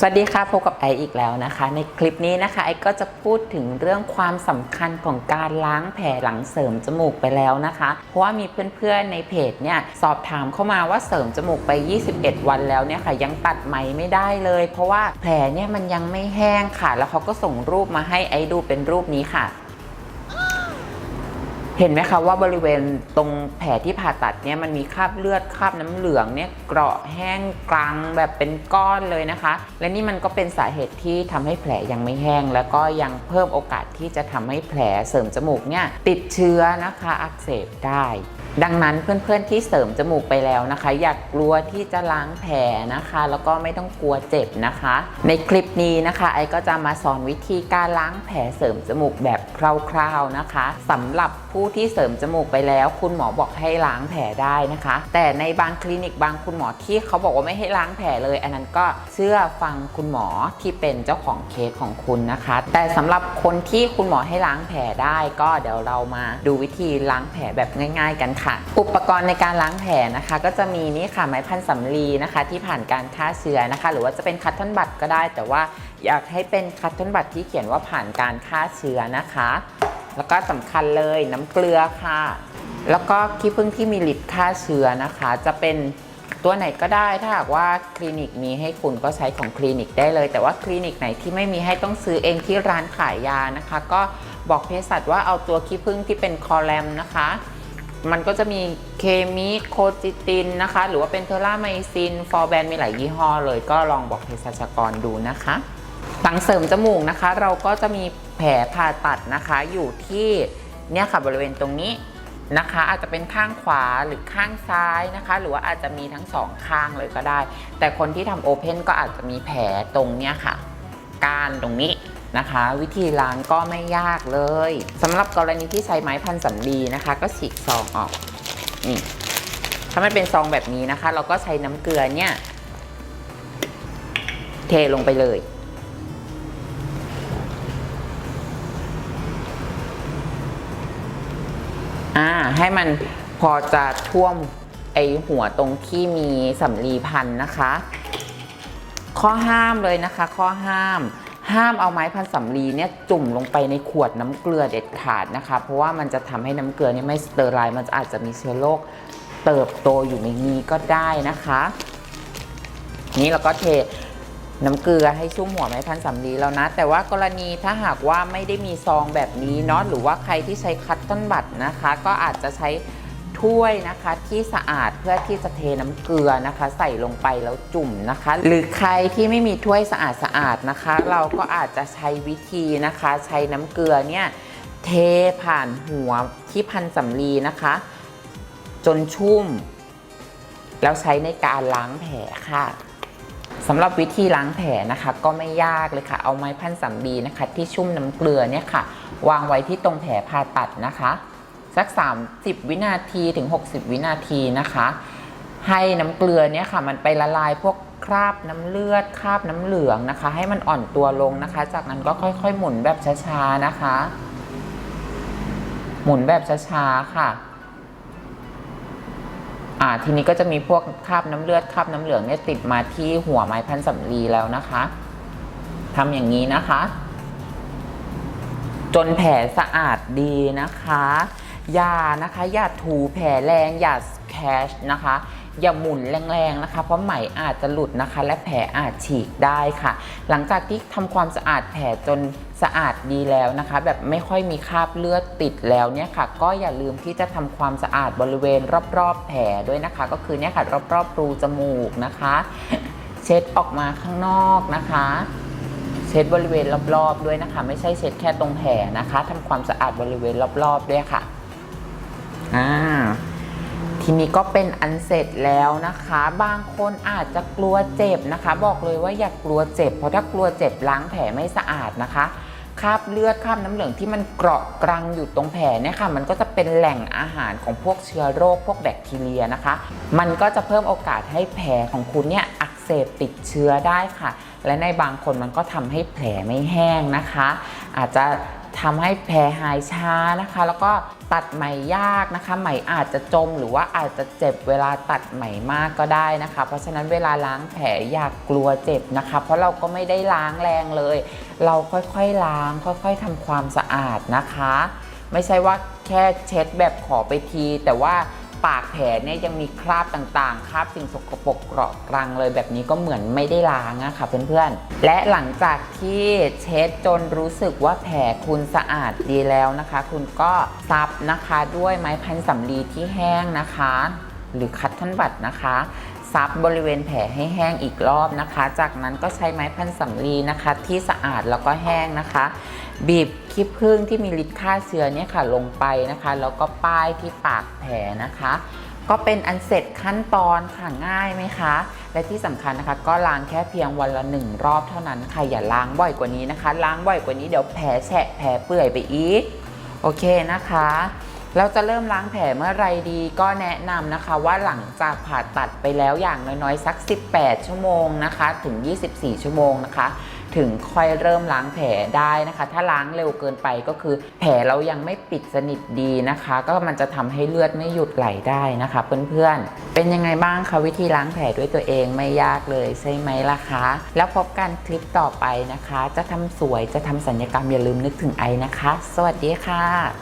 สวัสดีค่ะพบกับไออีกแล้วนะคะ ในคลิปนี้นะคะไอก็จะพูดถึงเรื่องความสำคัญของการล้างแผลหลังเสริมจมูกไปแล้วนะคะ เพราะว่ามีเพื่อนๆในเพจเนี่ยสอบถามเข้ามาว่าเสริมจมูกไป 21 วันแล้วเนี่ยค่ะ ยังตัดไหมไม่ได้เลย เพราะว่าแผลเนี่ยมันยังไม่แห้งค่ะ แล้วเขาก็ส่งรูปมาให้ไอดูเป็นรูปนี้ค่ะ เห็นไหมคะว่าบริเวณตรงแผลที่ผ่าตัดเนี่ยมันมีคราบเลือดคราบน้ำเหลืองเนี่ยเกราะแห้งกลางแบบเป็นก้อนเลยนะคะ และนี่มันก็เป็นสาเหตุที่ทำให้แผลยังไม่แห้ง แล้วก็ยังเพิ่มโอกาสที่จะทำให้แผลเสริมจมูกเนี่ยติดเชื้อนะคะอักเสบได้ดังนั้นเพื่อนๆที่เสริมจมูกไปแล้วนะคะ อยากกลัวที่จะล้างแผลนะคะ แล้วก็ไม่ต้องกลัวเจ็บนะคะ ในคลิปนี้นะคะไอก็จะมาสอนวิธีการล้างแผลเสริมจมูกแบบคร่าวๆนะคะสำหรับ ผู้ที่เสริมจมูกไปแล้ว คุณหมอบอกให้ล้างแผลได้นะคะ แต่ในบางคลินิกบางคุณหมอที่เขาบอกว่าไม่ให้ล้างแผลเลย อันนั้นก็เชื่อฟังคุณหมอที่เป็นเจ้าของเคสของคุณนะคะ แต่สำหรับคนที่คุณหมอให้ล้างแผลได้ก็เดี๋ยวเรามาดูวิธีล้างแผลแบบง่าย ๆ กันค่ะ อุปกรณ์ในการล้างแผลนะคะ ก็จะมีนี่ค่ะไม้พันสำลีนะคะ ที่ผ่านการฆ่าเชื้อนะคะ หรือว่าจะเป็นคัตเทิลบัตก็ได้ แต่ว่าอยากให้เป็นคัตเทิลบัตที่เขียนว่าผ่านการฆ่าเชื้อนะคะ แล้วก็สำคัญเลยน้ำเกลือค่ะ แล้วก็ขี้ผึ้งที่มีฤทธิ์ฆ่าเชื้อนะคะ จะเป็นตัวไหนก็ได้ถ้าหากว่าคลินิกมีให้คุณก็ใช้ของคลินิกได้เลย แต่ว่าคลินิกไหนที่ไม่มีให้ต้องซื้อเองที่ร้านขายยานะคะ ก็บอกเภสัชว่าเอาตัวขี้ผึ้งที่เป็นคอแรมนะคะ มันก็จะมีเคมีโคจิตินนะคะ หรือว่าเป็นเทอร่าไมซินฟอร์แบนมีหลายยี่ห้อเลยก็ลองบอกเภสัชกรดูนะคะ หลังเสริมจมูกนะคะ เราก็จะมีแผลผ่าตัดนะคะ อยู่ที่เนี่ยค่ะบริเวณตรงนี้นะคะ อาจจะเป็นข้างขวาหรือข้างซ้ายนะคะ หรือว่าอาจจะมีทั้งสองข้างเลยก็ได้ แต่คนที่ทำโอเพนก็อาจจะมีแผลตรงเนี้ยค่ะก้านตรงนี้นะคะ วิธีล้างก็ไม่ยากเลยสำหรับกรณีที่ใช้ไม้พันสำลีนะคะ ก็ฉีกซองออกนี่ถ้ามันเป็นซองแบบนี้นะคะ เราก็ใช้น้ำเกลือเนี่ย เทลงไปเลย ให้มันพอจะท่วมไอหัวตรงที่มีสำลีพันนะคะ ข้อห้ามเลยนะคะ ข้อห้าม ห้ามเอาไม้พันสำลีเนี่ยจุ่มลงไปในขวดน้ำเกลือเด็ดขาดนะคะ เพราะว่ามันจะทำให้น้ำเกลือเนี่ยไม่สเตอร์ไลน์มันอาจจะมีเชื้อโรคเติบโตอยู่ในนี้ก็ได้นะคะ นี่เราก็เท น้ำเกลือให้ชุ่มหัวไม้พันสำลีแล้วนะ แต่ว่ากรณีถ้าหากว่าไม่ได้มีซองแบบนี้เนาะหรือว่าใครที่ใช้คัตต้นบัตรนะคะ ก็อาจจะใช้ถ้วยนะคะที่สะอาดเพื่อที่จะเทน้ำเกลือนะคะ ใส่ลงไปแล้วจุ่มนะคะ หรือใครที่ไม่มีถ้วยสะอาดสะอาดนะคะ เราก็อาจจะใช้วิธีนะคะ ใช้น้ำเกลือเนี่ยเทผ่านหัวที่พันสำลีนะคะ จนชุ่ม แล้วใช้ในการล้างแผลค่ะ สำหรับวิธีล้างแผลนะคะก็ไม่ยากเลยค่ะ เอาไม้พันสำลีนะคะ ที่ชุ่มน้ำเกลือเนี่ยค่ะ วางไว้ที่ตรงแผลผ่าตัดนะคะ สัก 30 วินาทีถึง 60 วินาทีนะคะ ให้น้ำเกลือเนี่ยค่ะ มันไปละลายพวกคราบน้ำเลือดคราบน้ำเหลืองนะคะ ให้มันอ่อนตัวลงนะคะ จากนั้นก็ค่อยๆ หมุนแบบช้าๆนะคะ หมุนแบบช้าๆค่ะ อ่าทีนี้ก็จะมีพวกคราบน้ำเลือดคราบน้ำเหลืองเนี่ยติดมาที่หัวไม้พันสำลีแล้วนะคะทำอย่างนี้นะคะ จนแผลสะอาดดีนะคะอย่านะคะ อย่าถูแผลแรงอย่าแคชนะคะ อย่าหมุนแรงๆนะคะ เพราะไหมอาจจะหลุดนะคะ และแผลอาจฉีกได้ค่ะ หลังจากที่ทำความสะอาดแผลจนสะอาดดีแล้วนะคะ แบบไม่ค่อยมีคราบเลือดติดแล้วเนี่ยค่ะ ก็อย่าลืมที่จะทำความสะอาดบริเวณรอบๆแผลด้วยนะคะ ก็คือเนี่ยค่ะรอบๆรูจมูกนะคะ เช็ดออกมาข้างนอกนะคะเช็ดบริเวณรอบๆด้วยนะคะ ไม่ใช่เช็ดแค่ตรงแผลนะคะทำความสะอาดบริเวณรอบๆด้วยค่ะอ่า ทีนี้ก็เป็นอันเสร็จแล้วนะคะ บางคนอาจจะกลัวเจ็บนะคะ บอกเลยว่าอย่ากกลัวเจ็บ เพราะถ้ากลัวเจ็บล้างแผลไม่สะอาดนะคะคราบเลือดคราบน้ำเหลืองที่มันเกราะกรังอยู่ตรงแผลเนี่ยค่ะ มันก็จะเป็นแหล่งอาหารของพวกเชื้อโรคพวกแบคทีเรียนะคะ มันก็จะเพิ่มโอกาสให้แผลของคุณเนี่ยอักเสบติดเชื้อได้ค่ะ และในบางคนมันก็ทำให้แผลไม่แห้งนะคะ อาจจะ ทำให้แผลหายช้านะคะ แล้วก็ตัดไหมยากนะคะ ไหมอาจจะจมหรือว่าอาจจะเจ็บเวลาตัดไหมมากก็ได้นะคะ เพราะฉะนั้นเวลาล้างแผลอย่ากกลัวเจ็บนะคะ เพราะเราก็ไม่ได้ล้างแรงเลย เราค่อยๆล้าง ค่อยๆทำความสะอาดนะคะ ไม่ใช่ว่าแค่เช็ดแบบขอไปที แต่ว่า ปากแผลเนี่ยยังมีคราบต่างๆ คราบสิ่งสกปรกเกราะกรังเลยแบบนี้ก็เหมือนไม่ได้ล้างอะค่ะเพื่อนๆ และหลังจากที่เช็ดจนรู้สึกว่าแผลคุณสะอาดดีแล้วนะคะ คุณก็ซับนะคะด้วยไม้พันสำลีที่แห้งนะคะ หรือคัตทันบัตนะคะ ซับบริเวณแผลให้แห้งอีกรอบนะคะ จากนั้นก็ใช้ไม้พันสำลีนะคะ ที่สะอาดแล้วก็แห้งนะคะ บีบขี้ผึ้งที่มีฤทธิ์ฆ่าเชื้อเนี่ยค่ะลงไปนะคะ แล้วก็ป้ายที่ปากแผลนะคะ ก็เป็นอันเสร็จขั้นตอนค่ะง่ายไหมคะ และที่สำคัญนะคะ ก็ล้างแค่เพียงวันละหนึ่งรอบเท่านั้นค่ะอย่าล้างบ่อยกว่านี้นะคะ ล้างบ่อยกว่านี้เดี๋ยวแผลแฉะแผลเปื่อยไปอีกโอเคนะคะ เราจะเริ่มล้างแผลเมื่อไรดีก็แนะนำนะคะว่าหลังจากผ่าตัดไปแล้วอย่างน้อยๆ สัก 18 ชั่วโมงนะคะ ถึง 24 ชั่วโมงนะคะ ถึงค่อยเริ่มล้างแผลได้นะคะ ถ้าล้างเร็วเกินไปก็คือ แผลเรายังไม่ปิดสนิทดีนะคะ ก็มันจะทำให้เลือดไม่หยุดไหลได้นะคะเพื่อนๆ เป็นยังไงบ้างคะวิธีล้างแผลด้วยตัวเองไม่ยากเลยใช่ไหมล่ะคะ แล้วพบกันคลิปต่อไปนะคะ จะทำสวยจะทำสัญญกรรมอย่าลืมนึกถึงไอนะคะ สวัสดีค่ะ